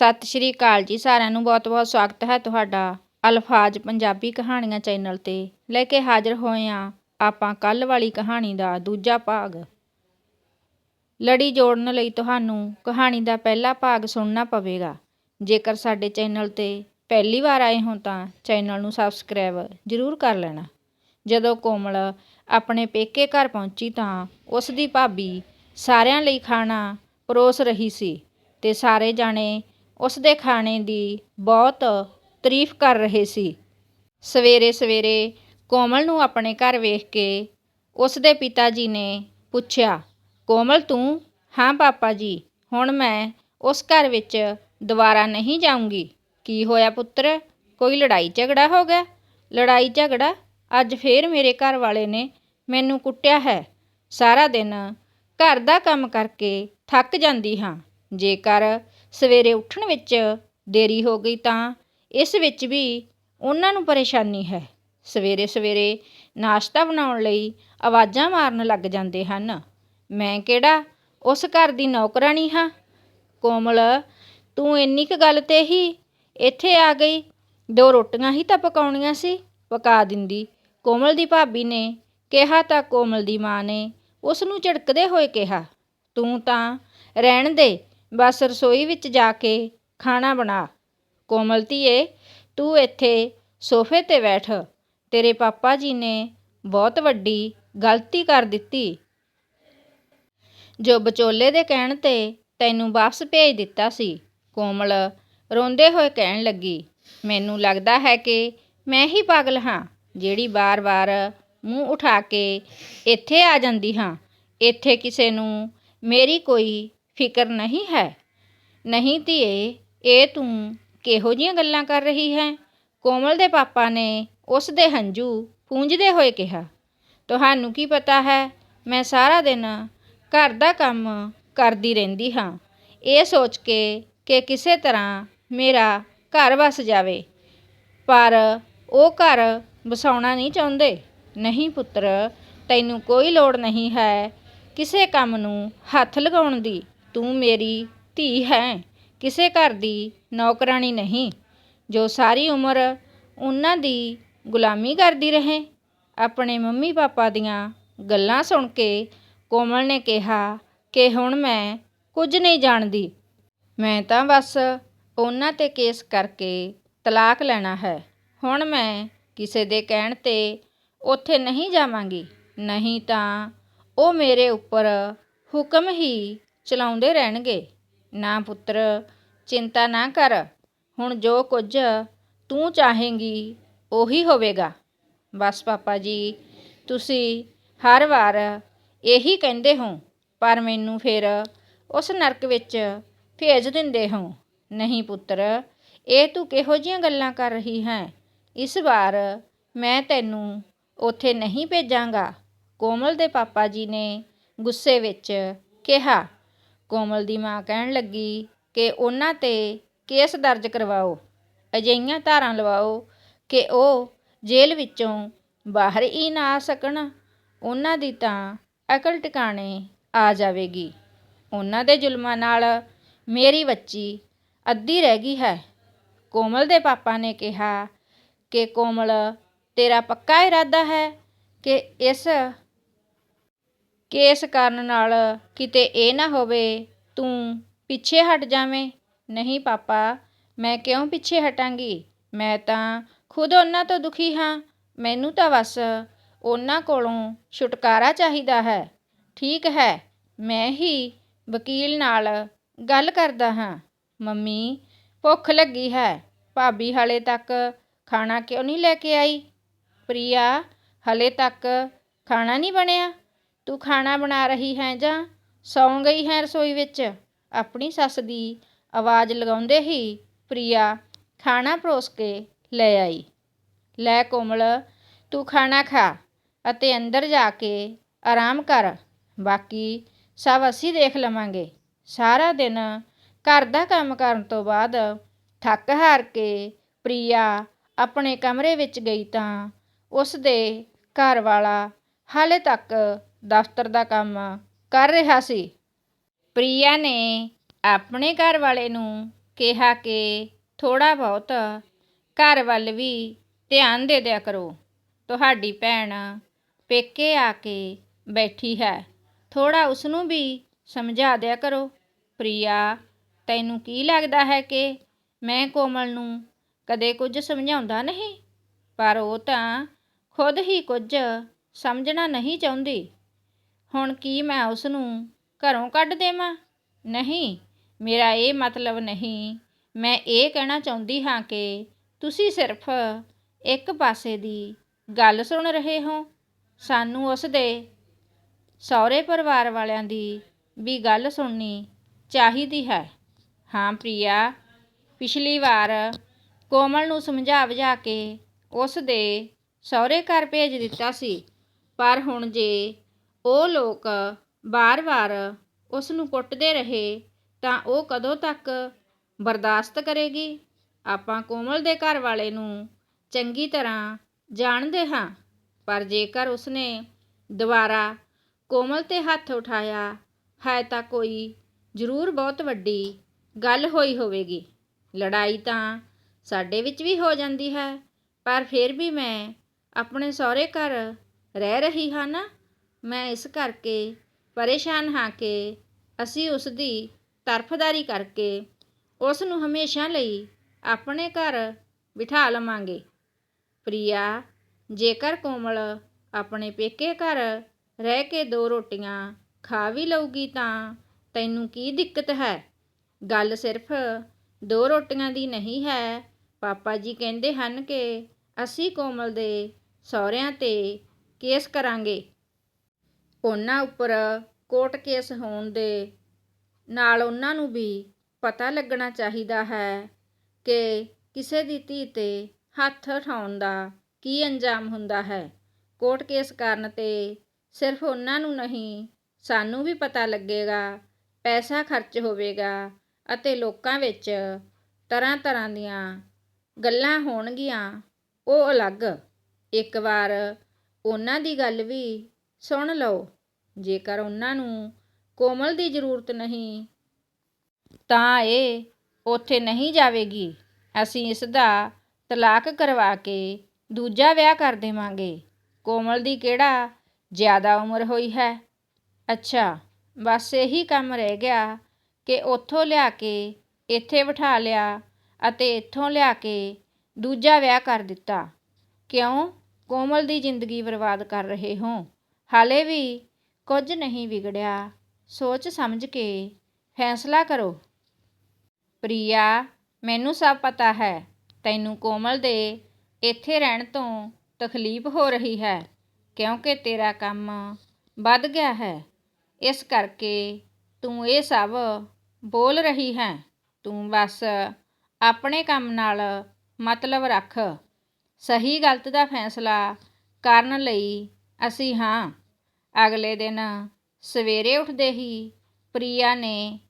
ਸਤਿ ਸ਼੍ਰੀ ਅਕਾਲ ਜੀ, ਸਾਰਿਆਂ ਨੂੰ ਬਹੁਤ-ਬਹੁਤ ਸਵਾਗਤ ਹੈ ਤੁਹਾਡਾ ਅਲਫਾਜ਼ ਪੰਜਾਬੀ ਕਹਾਣੀਆਂ ਚੈਨਲ ਤੇ। ਲੈ ਕੇ ਹਾਜ਼ਰ ਹੋਏ ਹਾਂ ਆਪਾਂ ਕੱਲ ਵਾਲੀ ਕਹਾਣੀ ਦਾ ਦੂਜਾ ਭਾਗ। ਲੜੀ ਜੋੜਨ ਲਈ ਤੁਹਾਨੂੰ ਕਹਾਣੀ ਦਾ ਪਹਿਲਾ ਭਾਗ ਸੁਣਨਾ ਪਵੇਗਾ। ਜੇਕਰ ਸਾਡੇ ਚੈਨਲ ਤੇ ਪਹਿਲੀ ਵਾਰ ਆਏ ਹੋ ਤਾਂ ਚੈਨਲ ਨੂੰ ਸਬਸਕ੍ਰਾਈਬ ਜ਼ਰੂਰ ਕਰ ਲੈਣਾ। ਜਦੋਂ ਕੋਮਲ ਆਪਣੇ ਪੇਕੇ ਘਰ ਪਹੁੰਚੀ ਤਾਂ ਉਸ ਦੀ ਭਾਬੀ ਸਾਰਿਆਂ ਲਈ ਖਾਣਾ ਪਰੋਸ ਰਹੀ ਸੀ ਤੇ ਸਾਰੇ ਜਾਣੇ ਉਸ ਦੇ ਖਾਣੇ ਦੀ ਬਹੁਤ ਤਾਰੀਫ ਕਰ ਰਹੇ ਸੀ। ਸਵੇਰੇ ਸਵੇਰੇ ਕੋਮਲ ਨੂੰ ਆਪਣੇ ਘਰ ਵੇਖ ਕੇ ਉਸ ਦੇ ਪਿਤਾ ਜੀ ਨੇ ਪੁੱਛਿਆ, ਕੋਮਲ ਤੂੰ? ਹਾਂ, ਪਾਪਾ ਜੀ, ਹੁਣ ਮੈਂ ਉਸ ਘਰ ਵਿੱਚ ਦੁਬਾਰਾ ਨਹੀਂ ਜਾਊਂਗੀ। ਕੀ ਹੋਇਆ ਪੁੱਤਰ? ਕੋਈ ਲੜਾਈ ਝਗੜਾ ਹੋ ਗਿਆ? ਲੜਾਈ ਝਗੜਾ? ਅੱਜ ਫੇਰ ਮੇਰੇ ਘਰ ਵਾਲੇ ਨੇ ਮੈਨੂੰ ਕੁੱਟਿਆ ਹੈ। ਸਾਰਾ ਦਿਨ ਘਰ ਦਾ ਕੰਮ ਕਰਕੇ ਥੱਕ ਜਾਂਦੀ ਹਾਂ। ਜੇਕਰ ਸਵੇਰੇ ਉੱਠਣ ਵਿੱਚ ਦੇਰੀ ਹੋ ਗਈ ਤਾਂ ਇਸ ਵਿੱਚ ਵੀ ਉਹਨਾਂ ਨੂੰ ਪਰੇਸ਼ਾਨੀ ਹੈ। ਸਵੇਰੇ ਸਵੇਰੇ ਨਾਸ਼ਤਾ ਬਣਾਉਣ ਲਈ ਆਵਾਜ਼ਾਂ ਮਾਰਨ ਲੱਗ ਜਾਂਦੇ ਹਨ। ਮੈਂ ਕਿਹੜਾ ਉਸ ਘਰ ਦੀ ਨੌਕਰਾਣੀ ਹਾਂ? ਕੋਮਲ, ਤੂੰ ਇੰਨੀ ਕੁ ਗੱਲ ਤੇ ਹੀ ਇੱਥੇ ਆ ਗਈ। ਦੋ ਰੋਟੀਆਂ ਹੀ ਤਾਂ ਪਕਾਉਣੀਆਂ ਸੀ, ਪਕਾ ਦਿੰਦੀ। ਕੋਮਲ ਦੀ ਭਾਬੀ ਨੇ ਕਿਹਾ ਤਾਂ ਕੋਮਲ ਦੀ ਮਾਂ ਨੇ ਉਸ ਨੂੰ ਝਿੜਕਦੇ ਹੋਏ ਕਿਹਾ, ਤੂੰ ਤਾਂ ਰਹਿਣ ਦੇ ਬਸ ਰਸੋਈ ਵਿੱਚ ਜਾ ਕੇ ਖਾਣਾ ਬਣਾ। ਕੋਮਲ ਧੀਏ, ਤੂੰ ਇੱਥੇ ਸੋਫੇ ਤੇ ਬੈਠ। ਤੇਰੇ ਪਾਪਾ ਜੀ ਨੇ ਬਹੁਤ ਵੱਡੀ ਗਲਤੀ ਕਰ ਦਿੱਤੀ। ਜੋ ਵਿਚੋਲੇ ਦੇ ਕਹਿਣ ਤੇ ਤੈਨੂੰ ਵਾਪਸ ਭੇਜ ਦਿੱਤਾ ਸੀ, ਕੋਮਲ ਰੋਂਦੇ ਹੋਏ ਕਹਿਣ ਲੱਗੀ। ਮੈਨੂੰ ਲੱਗਦਾ ਹੈ ਕਿ ਮੈਂ ਹੀ ਪਾਗਲ ਹਾਂ, ਜਿਹੜੀ ਵਾਰ-ਵਾਰ ਮੂੰਹ ਉਠਾ ਕੇ ਇੱਥੇ ਆ ਜਾਂਦੀ ਹਾਂ। ਇੱਥੇ ਕਿਸੇ ਨੂੰ ਮੇਰੀ ਕੋਈ ਫਿਕਰ ਨਹੀਂ ਹੈ। ਨਹੀਂ ਧੀਏ, ਇਹ ਤੂੰ ਕਿਹੋ ਜੀਆਂ ਗੱਲਾਂ ਕਰ ਰਹੀ ਹੈ? ਕੋਮਲ ਦੇ ਪਾਪਾ ਨੇ ਉਸ ਦੇ ਹੰਝੂ ਪੂੰਝਦੇ ਹੋਏ ਕਿਹਾ, ਤੁਹਾਨੂੰ ਕੀ ਪਤਾ ਹੈ? ਮੈਂ ਸਾਰਾ ਦਿਨ ਘਰ ਦਾ ਕੰਮ ਕਰਦੀ ਰਹਿੰਦੀ ਹਾਂ। ਇਹ ਸੋਚ ਕੇ ਕਿ ਕਿਸੇ ਤਰ੍ਹਾਂ ਮੇਰਾ ਘਰ ਵਸ ਜਾਵੇ, ਪਰ ਉਹ ਘਰ ਵਸਾਉਣਾ ਨਹੀਂ ਚਾਹੁੰਦੇ। ਨਹੀਂ ਪੁੱਤਰ, ਤੈਨੂੰ ਕੋਈ ਲੋੜ ਨਹੀਂ ਹੈ ਕਿਸੇ ਕੰਮ ਨੂੰ ਹੱਥ ਲਗਾਉਣ ਦੀ। ਤੂੰ ਮੇਰੀ ਧੀ ਹੈ, ਕਿਸੇ ਘਰ ਦੀ ਨੌਕਰਾਣੀ ਨਹੀਂ, ਜੋ ਸਾਰੀ ਉਮਰ ਉਹਨਾਂ ਦੀ ਗੁਲਾਮੀ ਕਰਦੀ ਰਹੇ। ਆਪਣੇ ਮੰਮੀ ਪਾਪਾ ਦੀਆਂ ਗੱਲਾਂ ਸੁਣ ਕੇ ਕੋਮਲ ਨੇ ਕਿਹਾ ਕਿ ਹੁਣ ਮੈਂ ਕੁਝ ਨਹੀਂ ਜਾਣਦੀ। ਮੈਂ ਤਾਂ ਬਸ ਉਹਨਾਂ ਤੇ ਕੇਸ ਕਰਕੇ ਤਲਾਕ ਲੈਣਾ ਹੈ। ਹੁਣ ਮੈਂ ਕਿਸੇ ਦੇ ਕਹਿਣ ਤੇ ਉੱਥੇ ਨਹੀਂ ਜਾਵਾਂਗੀ। ਨਹੀਂ ਤਾਂ ਉਹ ਮੇਰੇ ਉੱਪਰ ਹੁਕਮ ਹੀ ਚਲਾਉਂਦੇ ਰਹਿਣਗੇ। ਨਾ ਪੁੱਤਰ, ਚਿੰਤਾ ਨਾ ਕਰ। ਹੁਣ ਜੋ ਕੁਝ ਤੂੰ ਚਾਹੇਂਗੀ, ਉਹੀ ਹੋਵੇਗਾ। ਬਸ ਪਾਪਾ ਜੀ, ਤੁਸੀਂ ਹਰ ਵਾਰ ਇਹੀ ਕਹਿੰਦੇ ਹੋ, ਪਰ ਮੈਨੂੰ ਫਿਰ ਉਸ ਨਰਕ ਵਿੱਚ ਭੇਜ ਦਿੰਦੇ ਹੋ। ਨਹੀਂ ਪੁੱਤਰ, ਇਹ ਤੂੰ ਕਿਹੋ ਜੀਆਂ ਗੱਲਾਂ ਕਰ ਰਹੀ ਹੈ? ਇਸ ਵਾਰ ਮੈਂ ਤੈਨੂੰ ਉੱਥੇ ਨਹੀਂ ਭੇਜਾਂਗਾ। ਕੋਮਲ ਦੇ ਪਾਪਾ ਜੀ ਨੇ ਗੁੱਸੇ ਵਿੱਚ ਕਿਹਾ ਕੋਮਲ ਦੀ ਮਾਂ ਕਹਿਣ ਲੱਗੀ ਕਿ ਉਹਨਾਂ ਤੇ ਕੇਸ ਦਰਜ ਕਰਵਾਓ, ਅਜਿਹੀਆਂ ਧਾਰਾਂ ਲਵਾਓ ਕਿ ਉਹ ਜੇਲ੍ਹ ਵਿੱਚੋਂ ਬਾਹਰ ਹੀ ਨਾ ਆ ਸਕਣ। ਉਹਨਾਂ ਦੀ ਤਾਂ ਅਕਲ ਟਿਕਾਣੇ ਆ ਜਾਵੇਗੀ। ਉਹਨਾਂ ਦੇ ਜ਼ੁਲਮਾਂ ਨਾਲ ਮੇਰੀ ਬੱਚੀ ਅੱਧੀ ਰਹਿ ਗਈ ਹੈ। ਕੋਮਲ ਦੇ ਪਾਪਾ ਨੇ ਕਿਹਾ ਕਿ ਕੋਮਲ ਤੇਰਾ ਪੱਕਾ ਇਰਾਦਾ ਹੈ ਕਿ ਇਸ ਕੇਸ ਕਰਨ ਨਾਲ ਕਿਤੇ ਇਹ ਨਾ ਹੋਵੇ, ਤੂੰ ਪਿੱਛੇ ਹਟ ਜਾਵੇਂ। ਨਹੀਂ ਪਾਪਾ, ਮੈਂ ਕਿਉਂ ਪਿੱਛੇ ਹਟਾਂਗੀ? ਮੈਂ ਤਾਂ ਖੁਦ ਉਹਨਾਂ ਤੋਂ ਦੁਖੀ ਹਾਂ। ਮੈਨੂੰ ਤਾਂ ਬਸ ਉਹਨਾਂ ਕੋਲੋਂ ਛੁਟਕਾਰਾ ਚਾਹੀਦਾ ਹੈ। ਠੀਕ ਹੈ, ਮੈਂ ਹੀ ਵਕੀਲ ਨਾਲ ਗੱਲ ਕਰਦਾ ਹਾਂ। ਮੰਮੀ, ਭੁੱਖ ਲੱਗੀ ਹੈ। ਭਾਬੀ ਹਲੇ ਤੱਕ ਖਾਣਾ ਕਿਉਂ ਨਹੀਂ ਲੈ ਕੇ ਆਈ? ਪ੍ਰਿਆ, ਹਲੇ ਤੱਕ ਖਾਣਾ ਨਹੀਂ ਬਣਿਆ? ਤੂੰ ਖਾਣਾ ਬਣਾ ਰਹੀ ਹੈ ਜਾਂ ਸੌਂ ਗਈ ਹੈ ਰਸੋਈ ਵਿੱਚ? ਆਪਣੀ ਸੱਸ ਦੀ ਆਵਾਜ਼ ਲਗਾਉਂਦੇ ਹੀ ਪ੍ਰਿਆ ਖਾਣਾ ਪਰੋਸ ਕੇ ਲੈ ਆਈ। ਲੈ ਕੋਮਲ, ਤੂੰ ਖਾਣਾ ਖਾ ਅਤੇ ਅੰਦਰ ਜਾ ਕੇ ਆਰਾਮ ਕਰ। ਬਾਕੀ ਸਭ ਅਸੀਂ ਦੇਖ ਲਵਾਂਗੇ। ਸਾਰਾ ਦਿਨ ਘਰ ਦਾ ਕੰਮ ਕਰਨ ਤੋਂ ਬਾਅਦ ਥੱਕ ਹਾਰ ਕੇ ਪ੍ਰਿਆ ਆਪਣੇ ਕਮਰੇ ਵਿੱਚ ਗਈ ਤਾਂ ਉਸ ਦੇ ਘਰ ਵਾਲਾ ਹਾਲੇ ਤੱਕ ਦਫ਼ਤਰ ਦਾ ਕੰਮ ਕਰ ਰਿਹਾ ਸੀ। ਪ੍ਰਿਆ ਨੇ ਆਪਣੇ ਘਰ ਵਾਲੇ ਨੂੰ ਕਿਹਾ ਕਿ ਥੋੜ੍ਹਾ ਬਹੁਤ ਘਰ ਵੱਲ ਵੀ ਧਿਆਨ ਦੇ ਦਿਆ ਕਰੋ। ਤੁਹਾਡੀ ਭੈਣ ਪੇਕੇ ਆ ਕੇ ਬੈਠੀ ਹੈ। ਥੋੜ੍ਹਾ ਉਸਨੂੰ ਵੀ ਸਮਝਾ ਦਿਆ ਕਰੋ। ਪ੍ਰਿਆ, ਤੈਨੂੰ ਕੀ ਲੱਗਦਾ ਹੈ ਕਿ ਮੈਂ ਕੋਮਲ ਨੂੰ ਕਦੇ ਕੁਝ ਸਮਝਾਉਂਦਾ ਨਹੀਂ? ਪਰ ਉਹ ਤਾਂ ਖੁਦ ਹੀ ਕੁਝ ਸਮਝਣਾ ਨਹੀਂ ਚਾਹੁੰਦੀ। ਹੁਣ ਕੀ ਮੈਂ ਉਸ ਨੂੰ ਘਰੋਂ ਕੱਢ ਦੇਵਾਂ? ਨਹੀਂ, ਮੇਰਾ ਇਹ ਮਤਲਬ ਨਹੀਂ। ਮੈਂ ਇਹ ਕਹਿਣਾ ਚਾਹੁੰਦੀ ਹਾਂ ਕਿ ਤੁਸੀਂ ਸਿਰਫ ਇੱਕ ਪਾਸੇ ਦੀ ਗੱਲ ਸੁਣ ਰਹੇ ਹੋ। ਸਾਨੂੰ ਉਸ ਦੇ ਸਹੁਰੇ ਪਰਿਵਾਰ ਵਾਲਿਆਂ ਦੀ ਵੀ ਗੱਲ ਸੁਣਨੀ ਚਾਹੀਦੀ ਹੈ। ਹਾਂ ਪ੍ਰਿਆ, ਪਿਛਲੀ ਵਾਰ ਕੋਮਲ ਨੂੰ ਸਮਝਾ ਬੁਝਾ ਕੇ ਉਸ ਦੇ ਸਹੁਰੇ ਘਰ ਭੇਜ ਦਿੱਤਾ ਸੀ। ਪਰ ਹੁਣ ਜੇ ਉਹ ਲੋਕ ਵਾਰ ਵਾਰ ਉਸ ਨੂੰ ਕੁੱਟਦੇ ਰਹੇ ਤਾਂ ਉਹ ਕਦੋਂ ਤੱਕ ਬਰਦਾਸ਼ਤ ਕਰੇਗੀ? ਆਪਾਂ ਕੋਮਲ ਦੇ ਘਰ ਵਾਲੇ ਨੂੰ ਚੰਗੀ ਤਰ੍ਹਾਂ ਜਾਣਦੇ ਹਾਂ, ਪਰ ਜੇਕਰ ਉਸਨੇ ਦੁਬਾਰਾ ਕੋਮਲ ਤੇ ਹੱਥ ਉਠਾਇਆ ਹੈ ਤਾਂ ਕੋਈ ਜ਼ਰੂਰ ਬਹੁਤ ਵੱਡੀ ਗੱਲ ਹੋਈ ਹੋਵੇਗੀ। ਲੜਾਈ ਤਾਂ ਸਾਡੇ ਵਿੱਚ ਵੀ ਹੋ ਜਾਂਦੀ ਹੈ, ਪਰ ਫਿਰ ਵੀ ਮੈਂ ਆਪਣੇ ਸਹੁਰੇ ਘਰ ਰਹਿ ਰਹੀ ਹਾਂ ਨਾ। ਮੈਂ ਇਸ ਕਰਕੇ ਪਰੇਸ਼ਾਨ ਹਾਂ ਕਿ ਅਸੀਂ ਉਸ ਦੀ ਤਰਫਦਾਰੀ ਕਰਕੇ ਉਸ ਨੂੰ ਹਮੇਸ਼ਾ ਲਈ ਆਪਣੇ ਘਰ ਬਿਠਾ ਲਵਾਂਗੇ। ਪ੍ਰਿਆ, ਜੇਕਰ ਕੋਮਲ ਆਪਣੇ ਪੇਕੇ ਘਰ ਰਹਿ ਕੇ ਦੋ ਰੋਟੀਆਂ ਖਾ ਵੀ ਲਊਗੀ ਤਾਂ ਤੈਨੂੰ ਕੀ ਦਿੱਕਤ ਹੈ? ਗੱਲ ਸਿਰਫ ਦੋ ਰੋਟੀਆਂ ਦੀ ਨਹੀਂ ਹੈ। ਪਾਪਾ ਜੀ ਕਹਿੰਦੇ ਹਨ ਕਿ ਅਸੀਂ ਕੋਮਲ ਦੇ ਸਹੁਰਿਆਂ ਤੇ ਕੇਸ ਕਰਾਂਗੇ। ਉਹਨਾਂ ਉੱਪਰ ਕੋਰਟ ਕੇਸ ਹੋਣ ਦੇ ਨਾਲ ਉਹਨਾਂ ਨੂੰ ਵੀ ਪਤਾ ਲੱਗਣਾ ਚਾਹੀਦਾ ਹੈ ਕਿ ਕਿਸੇ ਦੀ ਧੀ ਤੇ ਹੱਥ ਉਠਾਉਣ ਦਾ ਕੀ ਅੰਜਾਮ ਹੁੰਦਾ ਹੈ। ਕੋਰਟ ਕੇਸ ਕਰਨ ਤੇ ਸਿਰਫ ਉਹਨਾਂ ਨੂੰ ਨਹੀਂ, ਸਾਨੂੰ ਵੀ ਪਤਾ ਲੱਗੇਗਾ, ਪੈਸਾ ਖਰਚ ਹੋਵੇਗਾ ਅਤੇ ਲੋਕਾਂ ਵਿੱਚ ਤਰ੍ਹਾਂ ਤਰ੍ਹਾਂ ਦੀਆਂ ਗੱਲਾਂ ਹੋਣਗੀਆਂ। ਉਹ ਅਲੱਗ। ਇੱਕ ਵਾਰ ਉਹਨਾਂ ਦੀ ਗੱਲ ਵੀ ਸੁਣ ਲਓ, ਜੇਕਰ ਉਹਨਾਂ ਨੂੰ ਕੋਮਲ ਦੀ ਜ਼ਰੂਰਤ ਨਹੀਂ, ਤਾਂ ਇਹ ਉੱਥੇ ਨਹੀਂ ਜਾਵੇਗੀ। ਅਸੀਂ ਇਸ ਦਾ ਤਲਾਕ ਕਰਵਾ ਕੇ ਦੂਜਾ ਵਿਆਹ ਕਰ ਦੇਵਾਂਗੇ। ਕੋਮਲ ਦੀ ਕਿਹੜਾ ਜ਼ਿਆਦਾ ਉਮਰ ਹੋਈ ਹੈ? ਅੱਛਾ, ਬਸ ਇਹੀ ਕੰਮ ਰਹਿ ਗਿਆ ਕਿ ਉੱਥੋਂ ਲਿਆ ਕੇ ਇੱਥੇ ਬਿਠਾ ਲਿਆ ਅਤੇ ਇੱਥੋਂ ਲਿਆ ਕੇ ਦੂਜਾ ਵਿਆਹ ਕਰ ਦਿੱਤਾ। ਕਿਉਂ? ਕੋਮਲ ਦੀ ਜ਼ਿੰਦਗੀ ਬਰਬਾਦ ਕਰ ਰਹੇ ਹੋ। ਹਾਲੇ ਵੀ ਕੁਝ ਨਹੀਂ ਵਿਗੜਿਆ। ਸੋਚ ਸਮਝ ਕੇ ਫੈਸਲਾ ਕਰੋ। ਪ੍ਰਿਆ, ਮੈਨੂੰ ਸਭ ਪਤਾ ਹੈ। ਤੈਨੂੰ ਕੋਮਲ ਦੇ ਇੱਥੇ ਰਹਿਣ ਤੋਂ ਤਕਲੀਫ ਹੋ ਰਹੀ ਹੈ, ਕਿਉਂਕਿ ਤੇਰਾ ਕੰਮ ਵੱਧ ਗਿਆ ਹੈ। ਇਸ ਕਰਕੇ ਤੂੰ ਇਹ ਸਭ ਬੋਲ ਰਹੀ ਹੈ। ਤੂੰ ਬਸ ਆਪਣੇ ਕੰਮ ਨਾਲ ਮਤਲਬ ਰੱਖ। ਸਹੀ ਗਲਤ ਦਾ ਫੈਸਲਾ ਕਰਨ ਲਈ ਅਸੀਂ ਹਾਂ। ਅਗਲੇ ਦਿਨ ਸਵੇਰੇ ਉੱਠਦੇ ਹੀ ਪ੍ਰਿਆ ਨੇ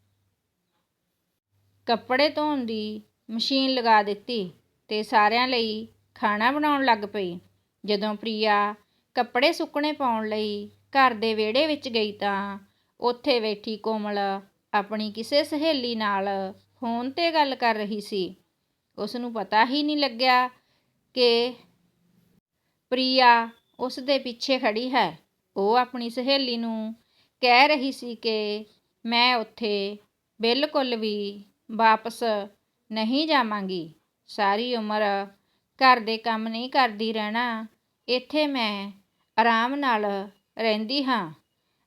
ਕੱਪੜੇ ਧੋਣ ਦੀ ਮਸ਼ੀਨ ਲਗਾ ਦਿੱਤੀ ਤੇ ਸਾਰਿਆਂ ਲਈ ਖਾਣਾ ਬਣਾਉਣ ਲੱਗ ਪਈ। ਜਦੋਂ ਪ੍ਰਿਆ ਕੱਪੜੇ ਸੁੱਕਣੇ ਪਾਉਣ ਲਈ ਘਰ ਦੇ ਵਿਹੜੇ ਵਿੱਚ ਗਈ ਤਾਂ ਉੱਥੇ ਬੈਠੀ ਕੋਮਲ ਆਪਣੀ ਕਿਸੇ ਸਹੇਲੀ ਨਾਲ ਫੋਨ ਤੇ ਗੱਲ ਕਰ ਰਹੀ ਸੀ। ਉਸ ਨੂੰ ਪਤਾ ਹੀ ਨਹੀਂ ਲੱਗਿਆ ਕਿ ਪ੍ਰਿਆ ਉਸ ਦੇ ਪਿੱਛੇ ਖੜ੍ਹੀ ਹੈ। ਉਹ ਆਪਣੀ ਸਹੇਲੀ ਨੂੰ ਕਹਿ ਰਹੀ ਸੀ ਕਿ ਮੈਂ ਉੱਥੇ ਬਿਲਕੁਲ ਵੀ ਵਾਪਸ ਨਹੀਂ ਜਾਵਾਂਗੀ। ਸਾਰੀ ਉਮਰ ਘਰ ਦੇ ਕੰਮ ਨਹੀਂ ਕਰਦੀ ਰਹਿਣਾ, ਇੱਥੇ ਮੈਂ ਆਰਾਮ ਨਾਲ ਰਹਿੰਦੀ ਹਾਂ।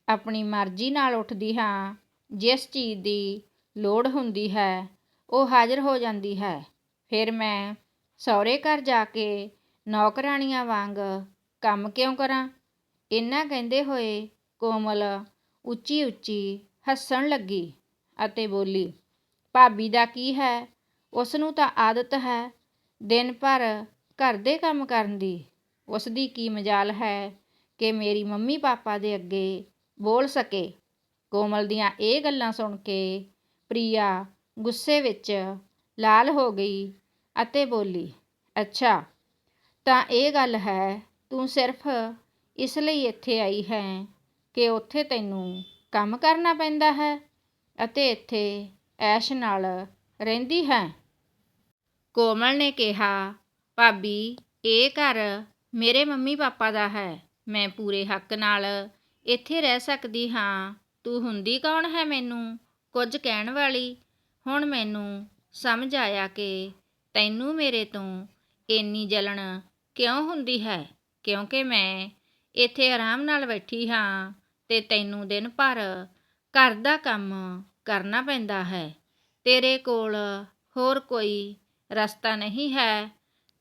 ਆਪਣੀ ਮਰਜ਼ੀ ਨਾਲ ਉੱਠਦੀ ਹਾਂ, ਜਿਸ ਚੀਜ਼ ਦੀ ਲੋੜ ਹੁੰਦੀ ਹੈ, ਉਹ ਹਾਜ਼ਰ ਹੋ ਜਾਂਦੀ ਹੈ। ਫਿਰ ਮੈਂ ਸਹੁਰੇ ਘਰ ਜਾ ਕੇ ਨੌਕਰਾਣੀਆਂ ਵਾਂਗ ਕੰਮ ਕਿਉਂ ਕਰਾਂ? ਇੰਨਾ ਕਹਿੰਦੇ ਹੋਏ ਕੋਮਲ ਉੱਚੀ ਉੱਚੀ ਹੱਸਣ ਲੱਗੀ ਅਤੇ ਬੋਲੀ, ਭਾਬੀ ਦਾ ਕੀ ਹੈ? ਉਸ ਨੂੰ ਤਾਂ ਆਦਤ ਹੈ ਦਿਨ ਭਰ ਘਰ ਦੇ ਕੰਮ ਕਰਨ ਦੀ। ਉਸ ਦੀ ਕੀ ਮਜਾਲ ਹੈ ਕਿ ਮੇਰੀ ਮੰਮੀ ਪਾਪਾ ਦੇ ਅੱਗੇ ਬੋਲ ਸਕੇ? ਕੋਮਲ ਦੀਆਂ ਇਹ ਗੱਲਾਂ ਸੁਣ ਕੇ ਪ੍ਰਿਆ ਗੁੱਸੇ ਵਿੱਚ ਲਾਲ ਹੋ ਗਈ ਅਤੇ ਬੋਲੀ, ਅੱਛਾ, ਤਾਂ ਇਹ ਗੱਲ ਹੈ ਤੂੰ ਸਿਰਫ ਇਸ ਲਈ ਇੱਥੇ ਆਈ ਹੈ ਕਿ ਉੱਥੇ ਤੈਨੂੰ ਕੰਮ ਕਰਨਾ ਪੈਂਦਾ ਹੈ ਅਤੇ ਇੱਥੇ ਐਸ਼ ਨਾਲ ਰਹਿੰਦੀ ਹੈ। ਕੋਮਲ ਨੇ ਕਿਹਾ, ਭਾਬੀ, ਇਹ ਘਰ ਮੇਰੇ ਮੰਮੀ ਪਾਪਾ ਦਾ ਹੈ। ਮੈਂ ਪੂਰੇ ਹੱਕ ਨਾਲ ਇੱਥੇ ਰਹਿ ਸਕਦੀ ਹਾਂ। ਤੂੰ ਹੁੰਦੀ ਕੌਣ ਹੈ ਮੈਨੂੰ ਕੁਝ ਕਹਿਣ ਵਾਲੀ? ਹੁਣ ਮੈਨੂੰ ਸਮਝ ਆਇਆ ਕਿ ਤੈਨੂੰ ਮੇਰੇ ਤੋਂ ਇੰਨੀ ਜਲਣ ਕਿਉਂ ਹੁੰਦੀ ਹੈ? ਕਿਉਂਕਿ ਮੈਂ ਇੱਥੇ ਆਰਾਮ ਨਾਲ ਬੈਠੀ ਹਾਂ ਤੇ ਤੈਨੂੰ ਦਿਨ ਭਰ ਘਰ ਦਾ ਕੰਮ ਕਰਨਾ ਪੈਂਦਾ ਹੈ। ਤੇਰੇ ਕੋਲ ਹੋਰ ਕੋਈ ਰਸਤਾ ਨਹੀਂ ਹੈ।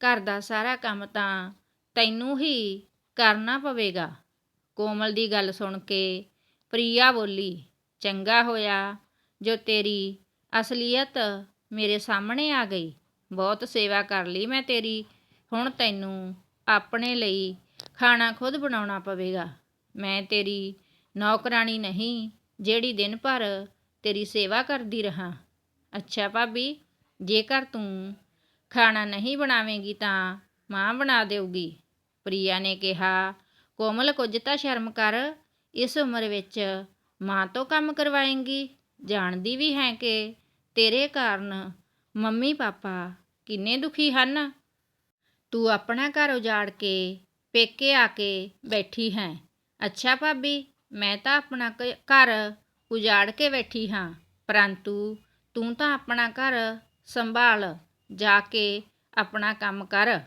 ਘਰ ਦਾ ਸਾਰਾ ਕੰਮ ਤਾਂ ਤੈਨੂੰ ਹੀ ਕਰਨਾ ਪਵੇਗਾ। ਕੋਮਲ ਦੀ ਗੱਲ ਸੁਣ ਕੇ ਪ੍ਰਿਆ ਬੋਲੀ, ਚੰਗਾ ਹੋਇਆ, ਜੋ ਤੇਰੀ ਅਸਲੀਅਤ ਮੇਰੇ ਸਾਹਮਣੇ ਆ ਗਈ। ਬਹੁਤ ਸੇਵਾ ਕਰ ਲਈ ਮੈਂ ਤੇਰੀ। ਹੁਣ ਤੈਨੂੰ ਆਪਣੇ ਲਈ ਖਾਣਾ ਖੁਦ ਬਣਾਉਣਾ ਪਵੇਗਾ। ਮੈਂ ਤੇਰੀ ਨੌਕਰਾਨੀ ਨਹੀਂ, ਜਿਹੜੀ ਦਿਨ ਭਰ ਤੇਰੀ ਸੇਵਾ ਕਰਦੀ ਰਹਾ। ਅੱਛਾ ਭਾਬੀ, ਜੇਕਰ ਤੂੰ ਖਾਣਾ ਨਹੀਂ ਬਣਾਵੇਂਗੀ ਤਾਂ ਮਾਂ ਬਣਾ ਦੇਊਗੀ। ਪ੍ਰਿਆ ਨੇ ਕਿਹਾ, ਕੋਮਲ ਕੁਝ ਤਾਂ ਸ਼ਰਮ ਕਰ, ਇਸ ਉਮਰ ਵਿੱਚ ਮਾਂ ਤੋਂ ਕੰਮ ਕਰਵਾਏਂਗੀ। ਜਾਣਦੀ ਵੀ ਹੈ ਕਿ ਤੇਰੇ ਕਾਰਨ ਮੰਮੀ ਪਾਪਾ ਕਿੰਨੇ ਦੁਖੀ ਹਨ। ਤੂੰ ਆਪਣਾ ਘਰ ਉਜਾੜ ਕੇ, ਪੇਕੇ ਆ ਕੇ ਬੈਠੀ ਹੈ। ਅੱਛਾ ਭਾਬੀ, ਮੈਂ ਤਾਂ ਆਪਣਾ ਕ- ਘਰ ਉਜਾੜ ਕੇ ਬੈਠੀ ਹਾਂ। ਪਰੰਤੂ ਤੂੰ ਤਾਂ ਆਪਣਾ ਘਰ ਸੰਭਾਲ, ਜਾ ਕੇ ਆਪਣਾ ਕੰਮ ਕਰ।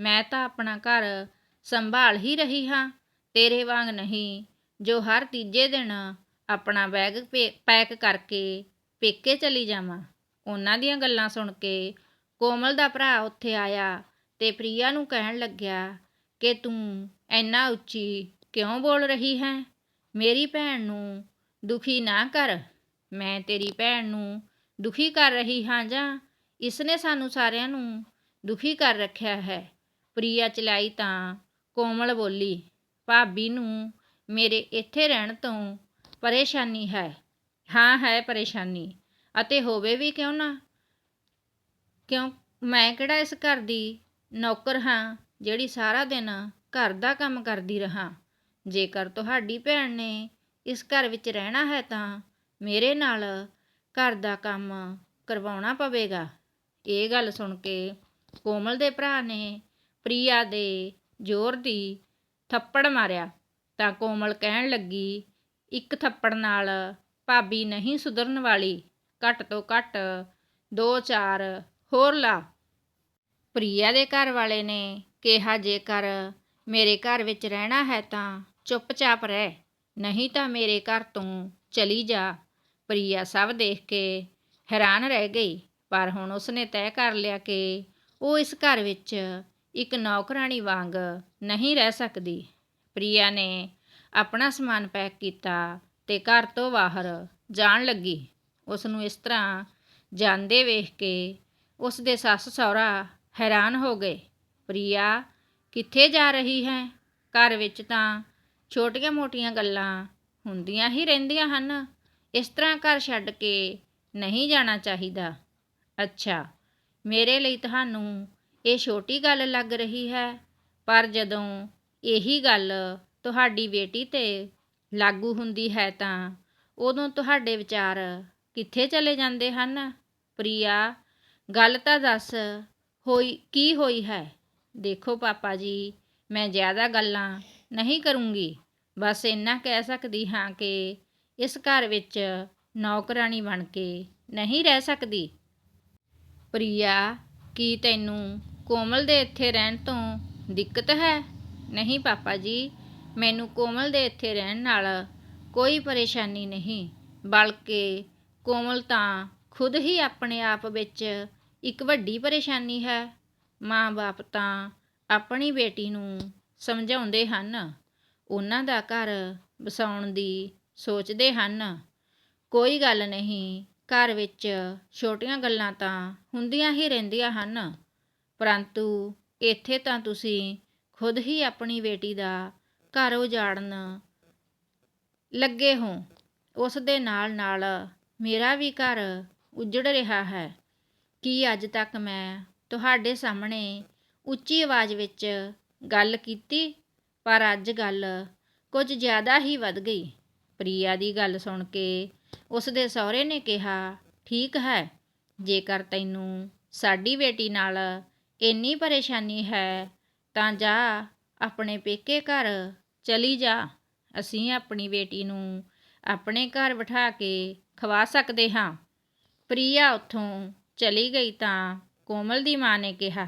ਮੈਂ ਤਾਂ ਆਪਣਾ ਘਰ ਸੰਭਾਲ ਹੀ ਰਹੀ ਹਾਂ। ਤੇਰੇ ਵਾਂਗ ਨਹੀਂ, ਜੋ ਹਰ ਤੀਜੇ ਦਿਨ ਆਪਣਾ ਬੈਗ ਪੇ- ਪੈਕ ਕਰਕੇ ਪੇਕੇ ਚਲੀ ਜਾਵਾਂ। ਉਹਨਾਂ ਦੀਆਂ ਗੱਲਾਂ ਸੁਣ ਕੇ ਕੋਮਲ ਦਾ ਭਰਾ ਉੱਥੇ ਆਇਆ। ਤੇ ਪ੍ਰਿਆ ਨੂੰ ਕਹਿਣ ਲੱਗਿਆ ਕਿ ਤੂੰ ਇੰਨਾ ਉੱਚੀ ਕਿਉਂ ਬੋਲ ਰਹੀ ਹੈ? ਮੇਰੀ ਭੈਣ ਨੂੰ ਦੁਖੀ ਨਾ ਕਰ। ਮੈਂ ਤੇਰੀ ਭੈਣ ਨੂੰ ਦੁਖੀ ਕਰ ਰਹੀ ਹਾਂ ਜਾਂ ਇਸਨੇ ਸਾਨੂੰ ਸਾਰਿਆਂ ਨੂੰ ਦੁਖੀ ਕਰ ਰੱਖਿਆ ਹੈ? ਪ੍ਰਿਆ ਚਲਾਈ ਤਾਂ ਕੋਮਲ ਬੋਲੀ, ਭਾਬੀ ਨੂੰ ਮੇਰੇ ਇੱਥੇ ਰਹਿਣ ਤੋਂ ਪਰੇਸ਼ਾਨੀ ਹੈ। ਹਾਂ, ਹੈ ਪਰੇਸ਼ਾਨੀ। ਅਤੇ ਹੋਵੇ ਵੀ ਕਿਉਂ ਨਾ? ਕਿਉਂ ਮੈਂ ਕਿਹੜਾ ਇਸ ਘਰ ਦੀ ਨੌਕਰ ਹਾਂ, ਜਿਹੜੀ ਸਾਰਾ ਦਿਨ ਘਰ ਦਾ ਕੰਮ ਕਰਦੀ ਰਹਾਂ। ਜੇਕਰ ਤੁਹਾਡੀ ਭੈਣ ਨੇ ਇਸ ਘਰ ਵਿੱਚ ਰਹਿਣਾ ਹੈ ਤਾਂ ਮੇਰੇ ਨਾਲ ਘਰ ਦਾ ਕੰਮ ਕਰਵਾਉਣਾ ਪਵੇਗਾ। ਇਹ ਗੱਲ ਸੁਣ ਕੇ ਕੋਮਲ ਦੇ ਭਰਾ ਨੇ ਪ੍ਰਿਆ ਦੇ ਜ਼ੋਰ ਦੀ ਥੱਪੜ ਮਾਰਿਆ। ਤਾਂ ਕੋਮਲ ਕਹਿਣ ਲੱਗੀ, ਇੱਕ ਥੱਪੜ ਨਾਲ ਭਾਬੀ ਨਹੀਂ ਸੁਧਰਨ ਵਾਲੀ। ਘੱਟ ਤੋਂ ਘੱਟ ਦੋ ਚਾਰ ਹੋਰ ਲਾ। ਪ੍ਰੀਆ ਦੇ ਘਰ ਵਾਲੇ ਨੇ ਕਿਹਾ, ਜੇਕਰ ਮੇਰੇ ਘਰ ਵਿੱਚ ਰਹਿਣਾ ਹੈ ਤਾਂ ਚੁੱਪਚਾਪ ਰਹਿ, ਨਹੀਂ ਤਾਂ ਮੇਰੇ ਘਰ ਤੋਂ ਚਲੀ ਜਾ। ਪ੍ਰੀਆ ਸਭ ਦੇਖ ਕੇ ਹੈਰਾਨ ਰਹਿ ਗਈ, ਪਰ ਹੁਣ ਉਸਨੇ ਤੈਅ ਕਰ ਲਿਆ ਕਿ ਉਹ ਇਸ ਘਰ ਵਿੱਚ ਇੱਕ ਨੌਕਰਾਣੀ ਵਾਂਗ ਨਹੀਂ ਰਹਿ ਸਕਦੀ। ਪ੍ਰੀਆ ਨੇ ਆਪਣਾ ਸਮਾਨ ਪੈਕ ਕੀਤਾ ਤੇ ਘਰ ਤੋਂ ਬਾਹਰ ਜਾਣ ਲੱਗੀ। ਉਸ ਨੂੰ ਇਸ ਤਰ੍ਹਾਂ ਜਾਂਦੇ ਵੇਖ ਕੇ ਉਸ ਦੇ ਸੱਸ ਸਹੁਰਾ ਹੈਰਾਨ ਹੋ ਗਏ। ਪ੍ਰਿਆ, ਕਿੱਥੇ ਜਾ ਰਹੀ ਹੈ? ਘਰ ਵਿੱਚ ਤਾਂ ਛੋਟੀਆਂ-ਮੋਟੀਆਂ ਗੱਲਾਂ ਹੁੰਦੀਆਂ ਹੀ ਰਹਿੰਦੀਆਂ ਹਨ। ਇਸ ਤਰ੍ਹਾਂ ਘਰ ਛੱਡ ਕੇ ਨਹੀਂ ਜਾਣਾ ਚਾਹੀਦਾ। ਅੱਛਾ, ਮੇਰੇ ਲਈ ਤੁਹਾਨੂੰ ਇਹ ਛੋਟੀ ਗੱਲ ਲੱਗ ਰਹੀ ਹੈ, ਪਰ ਜਦੋਂ ਇਹੀ ਗੱਲ ਤੁਹਾਡੀ ਬੇਟੀ ਤੇ ਲਾਗੂ ਹੁੰਦੀ ਹੈ ਤਾਂ ਉਦੋਂ ਤੁਹਾਡੇ ਵਿਚਾਰ ਕਿੱਥੇ ਚਲੇ ਜਾਂਦੇ ਹਨ? ਪ੍ਰਿਆ, ਗੱਲ ਤਾਂ ਦੱਸ ਹੋਈ, ਕੀ ਹੋਈ ਹੈ? ਦੇਖੋ ਪਾਪਾ ਜੀ, ਮੈਂ ਜ਼ਿਆਦਾ ਗੱਲਾਂ ਨਹੀਂ ਕਰੂੰਗੀ। ਬਸ ਇੰਨਾ ਕਹਿ ਸਕਦੀ ਹਾਂ ਕਿ ਇਸ ਘਰ ਵਿੱਚ ਨੌਕਰਾਨੀ ਬਣ ਕੇ ਨਹੀਂ ਰਹਿ ਸਕਦੀ। ਪ੍ਰਿਆ, ਕੀ ਤੈਨੂੰ ਕੋਮਲ ਦੇ ਇੱਥੇ ਰਹਿਣ ਤੋਂ ਦਿੱਕਤ ਹੈ? ਨਹੀਂ ਪਾਪਾ ਜੀ, ਮੈਨੂੰ ਕੋਮਲ ਦੇ ਇੱਥੇ ਰਹਿਣ ਨਾਲ ਕੋਈ ਪਰੇਸ਼ਾਨੀ ਨਹੀਂ, ਬਲਕਿ ਕੋਮਲ ਤਾਂ ਖੁਦ ਹੀ ਆਪਣੇ ਆਪ ਵਿੱਚ ਇੱਕ ਵੱਡੀ ਪਰੇਸ਼ਾਨੀ ਹੈ। ਮਾਂ-ਬਾਪ ਤਾਂ ਆਪਣੀ ਬੇਟੀ ਨੂੰ ਸਮਝਾਉਂਦੇ ਹਨ। ਉਹਨਾਂ ਦਾ ਘਰ ਵਸਾਉਣ ਦੀ ਸੋਚਦੇ ਹਨ। ਕੋਈ ਗੱਲ ਨਹੀਂ, ਘਰ ਵਿੱਚ ਛੋਟੀਆਂ ਗੱਲਾਂ ਤਾਂ ਹੁੰਦੀਆਂ ਹੀ ਰਹਿੰਦੀਆਂ ਹਨ। ਪਰੰਤੂ ਇੱਥੇ ਤਾਂ ਤੁਸੀਂ ਖੁਦ ਹੀ ਆਪਣੀ ਬੇਟੀ ਦਾ ਘਰ ਉਜਾੜਨ ਲੱਗੇ ਹੋ। ਉਸ ਦੇ ਨਾਲ ਨਾਲ ਮੇਰਾ ਵੀ ਘਰ ਉਜੜ ਰਿਹਾ ਹੈ। ਕੀ ਅੱਜ ਤੱਕ ਮੈਂ ਤੁਹਾਡੇ ਸਾਹਮਣੇ ਉੱਚੀ ਆਵਾਜ਼ ਵਿੱਚ ਗੱਲ ਕੀਤੀ? ਪਰ ਅੱਜ ਗੱਲ ਕੁਝ ਜ਼ਿਆਦਾ ਹੀ ਵੱਧ ਗਈ। ਪ੍ਰੀਆ ਦੀ ਗੱਲ ਸੁਣ ਕੇ ਉਸ ਦੇ ਸਹੁਰੇ ਨੇ ਕਿਹਾ, ਠੀਕ ਹੈ, ਜੇਕਰ ਤੈਨੂੰ ਸਾਡੀ ਬੇਟੀ ਨਾਲ ਇੰਨੀ ਪਰੇਸ਼ਾਨੀ ਹੈ, ਤਾਂ ਜਾ ਆਪਣੇ ਪੇਕੇ ਘਰ ਚਲੀ ਜਾ। ਅਸੀਂ ਆਪਣੀ ਬੇਟੀ ਨੂੰ ਆਪਣੇ ਘਰ ਬਿਠਾ ਕੇ ਖਵਾ ਸਕਦੇ ਹਾਂ। ਪ੍ਰੀਆ ਉੱਥੋਂ ਚਲੀ ਗਈ ਤਾਂ ਕੋਮਲ ਦੀ ਮਾਂ ਨੇ ਕਿਹਾ,